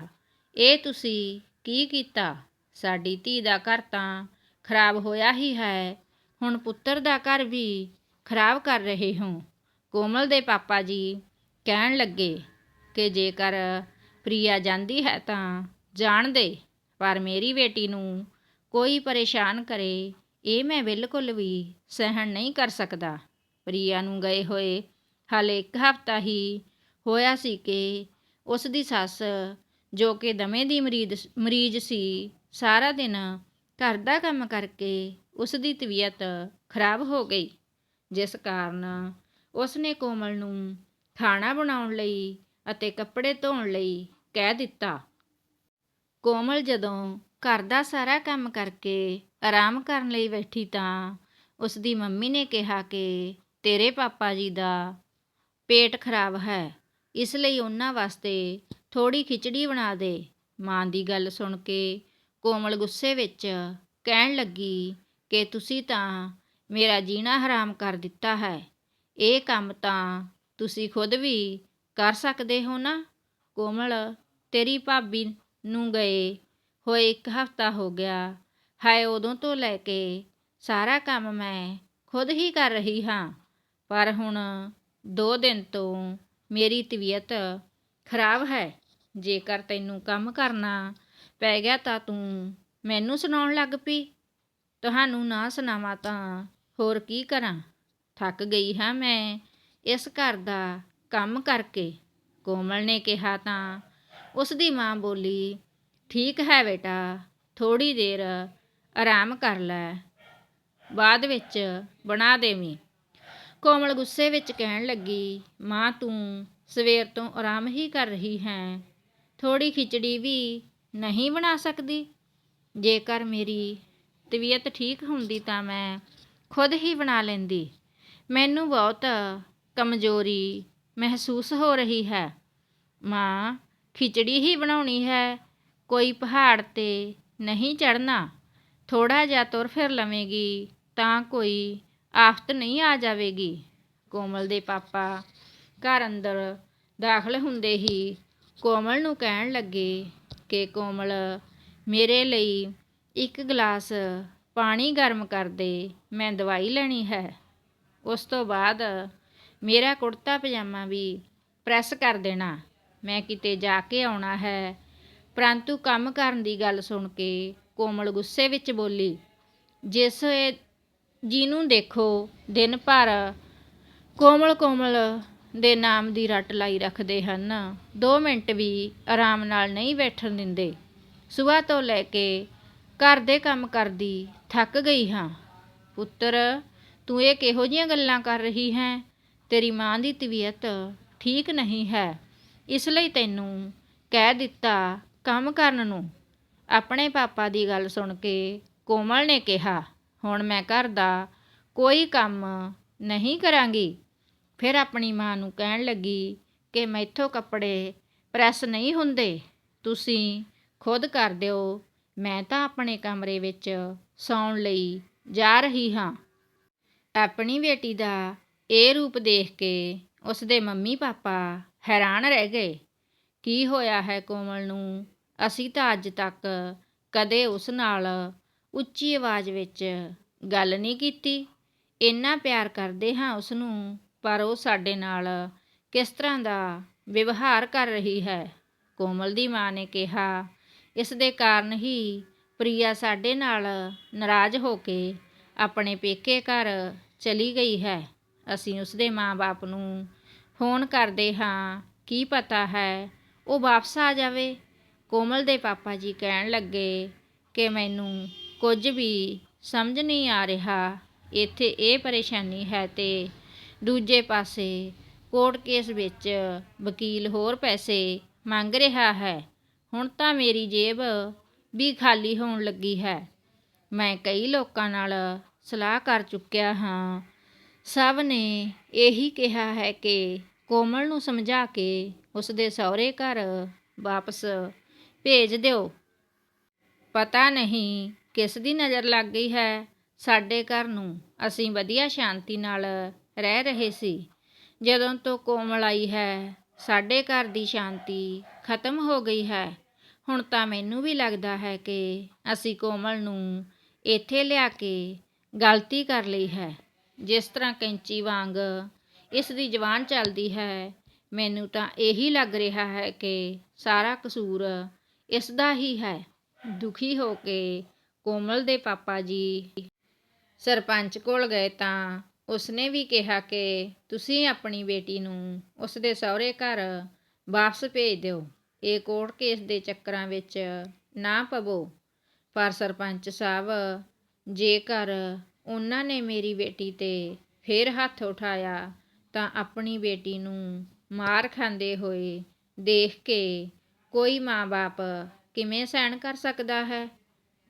ਇਹ ਤੁਸੀਂ ਕੀ ਕੀਤਾ? ਸਾਡੀ ਧੀ ਦਾ ਘਰ ਤਾਂ ਖਰਾਬ ਹੋਇਆ ਹੀ ਹੈ। ਹੁਣ ਪੁੱਤਰ ਦਾ ਘਰ ਵੀ ਖਰਾਬ ਕਰ ਰਹੇ ਹੋ। ਕੋਮਲ ਦੇ ਪਾਪਾ ਜੀ ਕਹਿਣ ਲੱਗੇ ਕਿ ਜੇਕਰ ਪ੍ਰਿਆ ਜਾਂਦੀ ਹੈ ਤਾਂ ਜਾਣ ਦੇ, ਪਰ ਮੇਰੀ ਬੇਟੀ ਨੂੰ ਕੋਈ ਪਰੇਸ਼ਾਨ ਕਰੇ, ਇਹ ਮੈਂ ਬਿਲਕੁਲ ਵੀ ਸਹਿਣ ਨਹੀਂ ਕਰ ਸਕਦਾ। ਪ੍ਰਿਆ ਨੂੰ ਗਏ ਹੋਏ ਹਾਲੇ ਇੱਕ ਹਫ਼ਤਾ ਹੀ ਹੋਇਆ ਸੀ ਕਿ ਉਸ ਦੀ ਸੱਸ, ਜੋ ਕਿ ਦਮੇ ਦੀ ਮਰੀਜ਼ ਮਰੀਜ਼ ਸੀ, ਸਾਰਾ ਦਿਨ ਘਰ ਦਾ ਕੰਮ ਕਰਕੇ ਉਸ ਦੀ ਤਬੀਅਤ ਖਰਾਬ ਹੋ ਗਈ। ਜਿਸ ਕਾਰਨ ਉਸ ਨੇ ਕੋਮਲ ਨੂੰ ਖਾਣਾ ਬਣਾਉਣ ਲਈ ਅਤੇ ਕੱਪੜੇ ਧੋਣ ਲਈ ਕਹਿ ਦਿੱਤਾ। ਕੋਮਲ ਜਦੋਂ ਘਰ ਦਾ ਸਾਰਾ ਕੰਮ ਕਰਕੇ ਆਰਾਮ ਕਰਨ ਲਈ ਬੈਠੀ ਤਾਂ ਉਸ ਦੀ ਮੰਮੀ ਨੇ ਕਿਹਾ ਕਿ ਤੇਰੇ ਪਾਪਾ ਜੀ ਦਾ ਪੇਟ ਖਰਾਬ ਹੈ। ਇਸ ਲਈ ਉਹਨਾਂ ਵਾਸਤੇ ਥੋੜੀ ਖਿਚੜੀ ਬਣਾ ਦੇ। ਮਾਂ ਦੀ ਗੱਲ ਸੁਣ ਕੇ ਕੋਮਲ ਗੁੱਸੇ ਵਿੱਚ ਕਹਿਣ ਲੱਗੀ ਕਿ ਤੁਸੀਂ ਤਾਂ ਮੇਰਾ ਜੀਣਾ ਹਰਾਮ ਕਰ ਦਿੱਤਾ ਹੈ। ਇਹ ਕੰਮ ਤਾਂ ਤੁਸੀਂ ਖੁਦ ਵੀ ਕਰ ਸਕਦੇ ਹੋ ਨਾ? ਕੋਮਲ, ਤੇਰੀ ਭਾਬੀ ਨੂੰ ਗਏ ਹੋਏ ਇੱਕ ਹਫ਼ਤਾ ਹੋ ਗਿਆ। ਹਾਏ, ਉਦੋਂ ਤੋਂ ਲੈ ਕੇ ਸਾਰਾ ਕੰਮ ਮੈਂ ਖੁਦ ਹੀ ਕਰ ਰਹੀ ਹਾਂ। ਪਰ ਹੁਣ ਦੋ ਦਿਨ ਤੋਂ ਮੇਰੀ ਤਬੀਅਤ ਖਰਾਬ ਹੈ, ਜੇਕਰ ਤੈਨੂੰ ਕੰਮ ਕਰਨਾ ਪੈ ਗਿਆ ਤਾਂ ਤੂੰ ਮੈਨੂੰ ਸੁਣਾਉਣ ਲੱਗ ਪਈ। ਤੁਹਾਨੂੰ ਨਾ ਸੁਣਾਵਾਂ ਤਾਂ ਹੋਰ ਕੀ ਕਰਾਂ? ਥੱਕ ਗਈ ਹਾਂ ਮੈਂ ਇਸ ਘਰ ਦਾ ਕੰਮ ਕਰਕੇ। ਕੋਮਲ ਨੇ ਕਿਹਾ ਤਾਂ ਉਸ ਦੀ ਮਾਂ ਬੋਲੀ, ਠੀਕ ਹੈ ਬੇਟਾ ਥੋੜੀ ਦੇਰ ਆਰਾਮ ਕਰ ਲੈ, ਬਾਅਦ ਵਿੱਚ ਬਣਾ ਦੇਵੀਂ। ਕੋਮਲ ਗੁੱਸੇ ਵਿੱਚ ਕਹਿਣ ਲੱਗੀ, ਮਾਂ ਤੂੰ ਸਵੇਰ ਤੋਂ ਆਰਾਮ ਹੀ ਕਰ ਰਹੀ ਹੈ। ਥੋੜੀ ਖਿਚੜੀ ਵੀ ਨਹੀਂ ਬਣਾ ਸਕਦੀ। ਜੇਕਰ ਮੇਰੀ ਤਬੀਅਤ ਠੀਕ ਹੁੰਦੀ ਤਾਂ ਮੈਂ ਖੁਦ ਹੀ ਬਣਾ ਲੈਂਦੀ। ਮੈਨੂੰ ਬਹੁਤ ਕਮਜ਼ੋਰੀ ਮਹਿਸੂਸ ਹੋ ਰਹੀ ਹੈ। ਮਾਂ, ਖਿਚੜੀ ਹੀ ਬਣਾਉਣੀ ਹੈ। ਕੋਈ ਪਹਾੜ ਤੇ ਨਹੀਂ ਚੜਨਾ ਥੋੜਾ ਜਿਹਾ ਤੁਰ ਫਿਰ ਲਵੇਂਗੀ ਤਾਂ ਕੋਈ ਆਫਤ ਨਹੀਂ ਆ ਜਾਵੇਗੀ। ਕੋਮਲ ਦੇ ਪਾਪਾ ਘਰ ਅੰਦਰ ਦਾਖਲ ਹੁੰਦੇ ਹੀ ਕੋਮਲ ਨੂੰ ਕਹਿਣ ਲੱਗੇ ਕਿ ਕੋਮਲ, ਮੇਰੇ ਲਈ ਇੱਕ ਗਲਾਸ ਪਾਣੀ ਗਰਮ ਕਰ ਦੇ, ਮੈਂ ਦਵਾਈ ਲੈਣੀ ਹੈ। ਉਸ ਤੋਂ ਬਾਅਦ ਮੇਰਾ ਕੁੜਤਾ ਪਜਾਮਾ ਵੀ ਪ੍ਰੈਸ ਕਰ ਦੇਣਾ। ਮੈਂ ਕਿਤੇ ਜਾ ਕੇ ਆਉਣਾ ਹੈ। ਪਰੰਤੂ ਕੰਮ ਕਰਨ ਦੀ ਗੱਲ ਸੁਣ ਕੇ ਕੋਮਲ ਗੁੱਸੇ ਵਿੱਚ ਬੋਲੀ, ਜਿਸ ਜਿਹਨੂੰ ਦੇਖੋ, ਦਿਨ ਭਰ ਕੋਮਲ ਕੋਮਲ ਦੇ ਨਾਮ ਦੀ ਰੱਟ ਲਾਈ ਰੱਖਦੇ ਹਨ। 2 ਮਿੰਟ ਵੀ ਆਰਾਮ ਨਾਲ ਨਹੀਂ ਬੈਠਣ ਦਿੰਦੇ। ਸਵੇਰ ਤੋਂ ਲੈ ਕੇ ਘਰ ਦੇ ਕੰਮ ਕਰਦੀ ਥੱਕ ਗਈ ਹਾਂ। ਪੁੱਤਰ, ਤੂੰ ਇਹ ਕਿਹੋ ਜੀਆਂ ਗੱਲਾਂ ਕਰ ਰਹੀ ਹੈ? ਤੇਰੀ ਮਾਂ ਦੀ ਤਬੀਅਤ ਠੀਕ ਨਹੀਂ ਹੈ। ਇਸ ਲਈ ਤੈਨੂੰ ਕਹਿ ਦਿੱਤਾ ਕੰਮ ਕਰਨ ਨੂੰ। ਆਪਣੇ ਪਾਪਾ ਦੀ ਗੱਲ ਸੁਣ ਕੇ ਕੋਮਲ ਨੇ ਕਿਹਾ ਹੁਣ ਮੈਂ ਘਰ ਦਾ ਕੋਈ ਕੰਮ ਨਹੀਂ ਕਰਾਂਗੀ। ਫਿਰ ਆਪਣੀ ਮਾਂ ਨੂੰ ਕਹਿਣ ਲੱਗੀ ਕਿ ਮੈਥੋਂ ਕੱਪੜੇ ਪ੍ਰੈਸ ਨਹੀਂ ਹੁੰਦੇ, ਤੁਸੀਂ ਖੁਦ ਕਰ ਦਿਓ, ਮੈਂ ਤਾਂ ਆਪਣੇ ਕਮਰੇ ਵਿੱਚ ਸੌਣ ਲਈ ਜਾ ਰਹੀ ਹਾਂ। ਆਪਣੀ ਬੇਟੀ ਦਾ ਇਹ ਰੂਪ ਦੇਖ ਕੇ ਉਸ ਦੇ ਮੰਮੀ ਪਾਪਾ ਹੈਰਾਨ ਰਹਿ ਗਏ। ਕੀ ਹੋਇਆ ਹੈ ਕੋਮਲ ਨੂੰ? ਅਸੀਂ ਤਾਂ ਅੱਜ ਤੱਕ ਕਦੇ ਉਸ ਨਾਲ ਉੱਚੀ ਆਵਾਜ਼ ਵਿੱਚ ਗੱਲ ਨਹੀਂ ਕੀਤੀ। ਇੰਨਾ ਪਿਆਰ ਕਰਦੇ ਹਾਂ ਉਸ ਨੂੰ ਪਰ ਉਹ ਸਾਡੇ ਨਾਲ ਕਿਸ ਤਰ੍ਹਾਂ ਦਾ ਵਿਵਹਾਰ ਕਰ ਰਹੀ ਹੈ? ਕੋਮਲ ਦੀ ਮਾਂ ਨੇ ਕਿਹਾ, ਇਸ ਦੇ ਕਾਰਨ ਹੀ ਪ੍ਰਿਆ ਸਾਡੇ ਨਾਲ ਨਾਰਾਜ਼ ਹੋ ਕੇ ਆਪਣੇ ਪੇਕੇ ਘਰ ਚਲੀ ਗਈ ਹੈ। ਅਸੀਂ ਉਸ ਦੇ ਮਾਂ-ਬਾਪ ਨੂੰ ਫੋਨ ਕਰਦੇ ਹਾਂ, ਕੀ ਪਤਾ ਹੈ, ਉਹ ਵਾਪਸ ਆ ਜਾਵੇ। ਕੋਮਲ ਦੇ ਪਾਪਾ ਜੀ ਕਹਿਣ ਲੱਗੇ ਕਿ ਮੈਨੂੰ ਕੁਝ ਵੀ ਸਮਝ ਨਹੀਂ ਆ ਰਿਹਾ। ਇੱਥੇ ਇਹ ਪਰੇਸ਼ਾਨੀ ਹੈ ਤੇ ਦੂਜੇ ਪਾਸੇ ਕੋਰਟ ਕੇਸ ਵਿੱਚ ਵਕੀਲ ਹੋਰ ਪੈਸੇ ਮੰਗ ਰਿਹਾ ਹੈ। ਹੁਣ ਤਾਂ ਮੇਰੀ ਜੇਬ ਵੀ ਖਾਲੀ ਹੋਣ ਲੱਗੀ ਹੈ। ਮੈਂ ਕਈ ਲੋਕਾਂ ਨਾਲ ਸਲਾਹ ਕਰ ਚੁੱਕਿਆ ਹਾਂ। ਸਭ ਨੇ ਇਹੀ ਕਿਹਾ ਹੈ ਕਿ ਕੋਮਲ ਨੂੰ ਸਮਝਾ ਕੇ ਉਸ ਦੇ ਸਹੁਰੇ ਘਰ ਵਾਪਸ ਭੇਜ ਦਿਓ। ਪਤਾ ਨਹੀਂ ਕਿਸ ਦੀ ਨਜ਼ਰ ਲੱਗ ਗਈ ਹੈ? ਸਾਡੇ ਘਰ ਨੂੰ ਅਸੀਂ ਵਧੀਆ ਸ਼ਾਂਤੀ ਨਾਲ ਰਹਿ ਰਹੇ ਸੀ। ਜਦੋਂ ਤੋਂ ਕੋਮਲ ਆਈ ਹੈ, ਸਾਡੇ ਘਰ ਦੀ ਸ਼ਾਂਤੀ ਖਤਮ ਹੋ ਗਈ ਹੈ। ਹੁਣ ਤਾਂ ਮੈਨੂੰ ਵੀ ਲੱਗਦਾ ਹੈ ਕਿ ਅਸੀਂ ਕੋਮਲ ਨੂੰ ਇੱਥੇ ਲਿਆ ਕੇ ਗਲਤੀ ਕਰ ਲਈ ਹੈ। ਜਿਸ ਤਰ੍ਹਾਂ ਕੈਂਚੀ ਵਾਂਗ ਇਸ ਦੀ ਜ਼ਬਾਨ ਚੱਲਦੀ ਹੈ, ਮੈਨੂੰ ਤਾਂ ਇਹੀ ਲੱਗ ਰਿਹਾ ਹੈ ਕਿ ਸਾਰਾ ਕਸੂਰ ਇਸ ਦਾ ਹੀ ਹੈ। ਦੁਖੀ ਹੋ ਕੇ ਕੋਮਲ ਦੇ ਪਾਪਾ ਜੀ। ਸਰਪੰਚ ਕੋਲ ਗਏ ਤਾਂ ਉਸਨੇ ਵੀ ਕਿਹਾ ਕਿ ਤੁਸੀਂ ਆਪਣੀ ਬੇਟੀ ਨੂੰ ਉਸਦੇ ਸਹੁਰੇ ਘਰ ਵਾਪਸ ਭੇਜ ਦਿਓ। ਇਹ ਕੋਰਟ ਕੇਸ ਦੇ ਚੱਕਰਾਂ ਵਿੱਚ ਨਾ ਪਵੋ। ਪਰ ਸਰਪੰਚ ਸਾਹਿਬ, ਜੇਕਰ ਉਹਨਾਂ ਨੇ ਮੇਰੀ ਬੇਟੀ ਤੇ ਫੇਰ ਹੱਥ ਉਠਾਇਆ, ਤਾਂ ਆਪਣੀ ਬੇਟੀ ਨੂੰ ਮਾਰ ਖਾਂਦੇ ਹੋਏ ਦੇਖ ਕੇ ਕੋਈ ਮਾਂ-ਬਾਪ ਕਿਵੇਂ ਸਹਿਣ ਕਰ ਸਕਦਾ ਹੈ?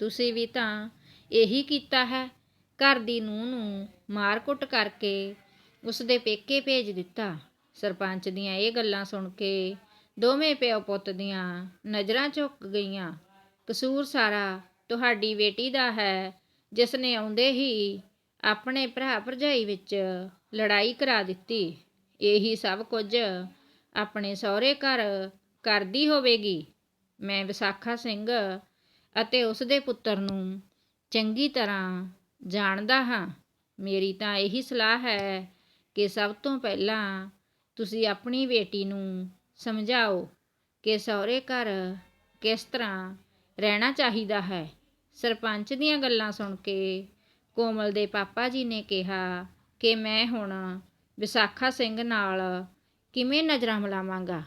ਤੁਸੀਂ ਵੀ ਤਾਂ ਇਹੀ ਕੀਤਾ ਹੈ। ਘਰ ਦੀ ਨੂੰਹ ਨੂੰ ਮਾਰ-ਕੁੱਟ ਕਰਕੇ ਉਸ ਦੇ ਪੇਕੇ ਭੇਜ ਦਿੱਤਾ। ਸਰਪੰਚ ਦੀਆਂ ਇਹ ਗੱਲਾਂ ਸੁਣ ਕੇ ਦੋਵੇਂ ਪਿਓ ਪੁੱਤ ਦੀਆਂ ਨਜ਼ਰਾਂ ਝੁਕ ਗਈਆਂ। ਕਸੂਰ ਸਾਰਾ ਤੁਹਾਡੀ ਬੇਟੀ ਦਾ ਹੈ ਜਿਸ ਨੇ ਆਉਂਦੇ ਹੀ ਆਪਣੇ ਭਰਾ ਭਰਜਾਈ ਵਿੱਚ ਲੜਾਈ ਕਰਾ ਦਿੱਤੀ। ਇਹੀ ਸਭ ਕੁਝ ਆਪਣੇ ਸਹੁਰੇ ਘਰ ਕਰਦੀ ਹੋਵੇਗੀ। ਮੈਂ ਵਿਸਾਖਾ ਸਿੰਘ ਅਤੇ ਉਸ ਦੇ ਪੁੱਤਰ ਨੂੰ ਚੰਗੀ ਤਰ੍ਹਾਂ ਜਾਣਦਾ ਹਾਂ। ਮੇਰੀ ਤਾਂ ਇਹੀ ਸਲਾਹ ਹੈ ਕਿ ਸਭ ਤੋਂ ਪਹਿਲਾਂ ਤੁਸੀਂ ਆਪਣੀ ਬੇਟੀ ਨੂੰ ਸਮਝਾਓ ਕਿ ਸਹੁਰੇ ਘਰ ਕਿਸ ਤਰ੍ਹਾਂ ਰਹਿਣਾ ਚਾਹੀਦਾ ਹੈ। ਸਰਪੰਚ ਦੀਆਂ ਗੱਲਾਂ ਸੁਣ ਕੇ ਕੋਮਲ ਦੇ ਪਾਪਾ ਜੀ ਨੇ ਕਿਹਾ ਕਿ ਮੈਂ ਹੁਣ ਵਿਸਾਖਾ ਸਿੰਘ ਨਾਲ ਕਿਵੇਂ ਨਜ਼ਰਾਂ ਮਿਲਾਵਾਂਗਾ।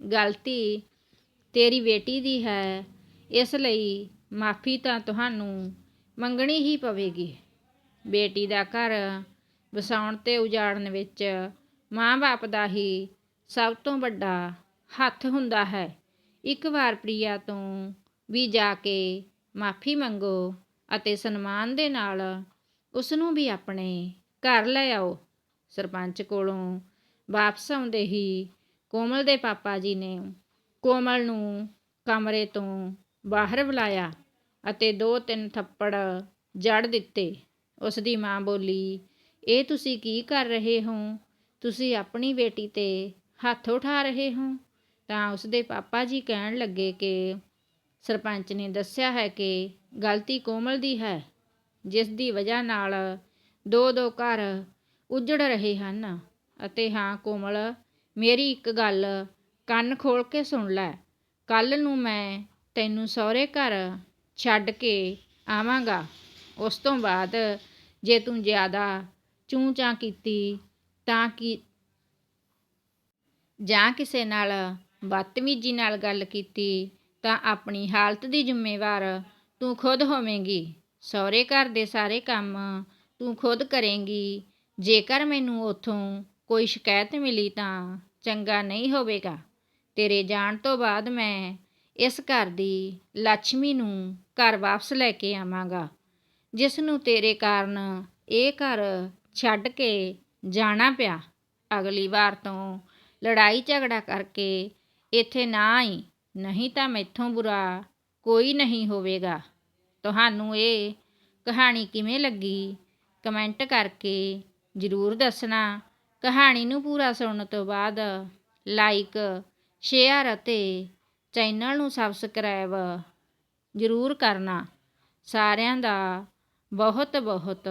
ਗਲਤੀ ਤੇਰੀ ਬੇਟੀ ਦੀ ਹੈ ਇਸ ਲਈ ਮਾਫੀ ਤਾਂ ਤੁਹਾਨੂੰ ਮੰਗਣੀ ਹੀ ਪਵੇਗੀ। ਬੇਟੀ ਦਾ ਘਰ ਵਸਾਉਣ ਤੇ ਉਜਾੜਨ ਵਿੱਚ ਮਾਂ-ਬਾਪ ਦਾ ਹੀ ਸਭ ਤੋਂ ਵੱਡਾ ਹੱਥ ਹੁੰਦਾ ਹੈ। ਇੱਕ ਵਾਰ ਪ੍ਰਿਆ ਤੋਂ ਵੀ ਜਾ ਕੇ ਮਾਫੀ ਮੰਗੋ ਅਤੇ ਸਨਮਾਨ ਦੇ ਨਾਲ ਉਸ ਨੂੰ ਵੀ ਆਪਣੇ ਘਰ ਲੈ ਆਓ। ਸਰਪੰਚ ਕੋਲੋਂ ਵਾਪਸ ਆਉਂਦੇ ਹੀ ਕੋਮਲ ਦੇ ਪਾਪਾ ਜੀ ਨੇ ਕੋਮਲ ਨੂੰ ਕਮਰੇ ਤੋਂ ਬਾਹਰ ਬੁਲਾਇਆ ਅਤੇ ਦੋ ਤਿੰਨ ਥੱਪੜ ਜੜ ਦਿੱਤੇ। ਉਸ ਦੀ ਮਾਂ ਬੋਲੀ, ਇਹ ਤੁਸੀਂ ਕੀ ਕਰ ਰਹੇ ਹੋ? ਤੁਸੀਂ ਆਪਣੀ ਬੇਟੀ ਤੇ ਹੱਥ ਉਠਾ ਰਹੇ ਹੋ? ਤਾਂ ਉਸ ਦੇ ਪਾਪਾ ਜੀ ਕਹਿਣ ਲੱਗੇ ਕਿ ਸਰਪੰਚ ਨੇ ਦੱਸਿਆ ਹੈ ਕਿ ਗਲਤੀ ਕੋਮਲ ਦੀ ਹੈ, ਜਿਸ ਦੀ ਵਜ੍ਹਾ ਨਾਲ ਦੋ ਦੋ ਘਰ ਉਜੜ ਰਹੇ ਹਨ ਅਤੇ ਹਾਂ, ਕੋਮਲ, ਮੇਰੀ ਇੱਕ ਗੱਲ ਕੰਨ ਖੋਲ ਕੇ ਸੁਣ ਲੈ। ਕੱਲ ਨੂੰ ਮੈਂ ਤੈਨੂੰ ਸਹੁਰੇ ਘਰ ਛੱਡ ਕੇ ਆਵਾਂਗਾ। ਉਸ ਤੋਂ ਬਾਅਦ ਜੇ ਤੂੰ ਜ਼ਿਆਦਾ ਚੂੰ ਚਾਂ ਕੀਤੀ ਤਾਂ ਕਿ ਜਾਂ ਕਿਸੇ ਨਾਲ ਬਦਤਮੀਜ਼ੀ ਨਾਲ ਗੱਲ ਕੀਤੀ ਤਾਂ ਆਪਣੀ ਹਾਲਤ ਦੀ ਜ਼ਿੰਮੇਵਾਰ ਤੂੰ ਖੁਦ ਹੋਵੇਂਗੀ। ਸਹੁਰੇ ਘਰ ਦੇ ਸਾਰੇ ਕੰਮ ਤੂੰ ਖੁਦ ਕਰੇਂਗੀ। ਜੇਕਰ ਮੈਨੂੰ ਉਥੋਂ ਕੋਈ ਸ਼ਿਕਾਇਤ ਮਿਲੀ ਤਾਂ ਚੰਗਾ ਨਹੀਂ ਹੋਵੇਗਾ। ਤੇਰੇ ਜਾਣ ਤੋਂ ਬਾਅਦ ਮੈਂ ਇਸ ਘਰ ਦੀ ਲక్ష్ਮੀ ਨੂੰ ਘਰ ਵਾਪਸ ਲੈ ਕੇ ਆਵਾਂਗਾ। ਜਿਸ ਨੂੰ ਤੇਰੇ ਕਾਰਨ ਇਹ ਘਰ ਛੱਡ ਕੇ ਜਾਣਾ ਪਿਆ। ਅਗਲੀ ਵਾਰ ਤੋਂ ਲੜਾਈ ਝਗੜਾ ਕਰਕੇ ਇੱਥੇ ਨਾ ਆਈ, ਨਹੀਂ ਤਾਂ ਮੈਥੋਂ ਬੁਰਾ ਕੋਈ ਨਹੀਂ ਹੋਵੇਗਾ। ਤੁਹਾਨੂੰ ਇਹ ਕਹਾਣੀ ਕਿਵੇਂ ਲੱਗੀ? ਕਮੈਂਟ ਕਰਕੇ ਜ਼ਰੂਰ ਦੱਸਣਾ। ਕਹਾਣੀ ਨੂੰ ਪੂਰਾ ਸੁਣਨ ਤੋਂ ਬਾਅਦ ਲਾਈਕ, ਸ਼ੇਅਰ ਅਤੇ ਚੈਨਲ ਨੂੰ ਸਬਸਕ੍ਰਾਈਬ ਜ਼ਰੂਰ ਕਰਨਾ। ਸਾਰਿਆਂ ਦਾ ਬਹੁਤ ਬਹੁਤ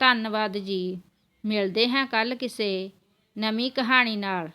ਧੰਨਵਾਦ ਜੀ। ਮਿਲਦੇ ਹਾਂ ਕੱਲ ਕਿਸੇ ਨਵੀਂ ਕਹਾਣੀ ਨਾਲ।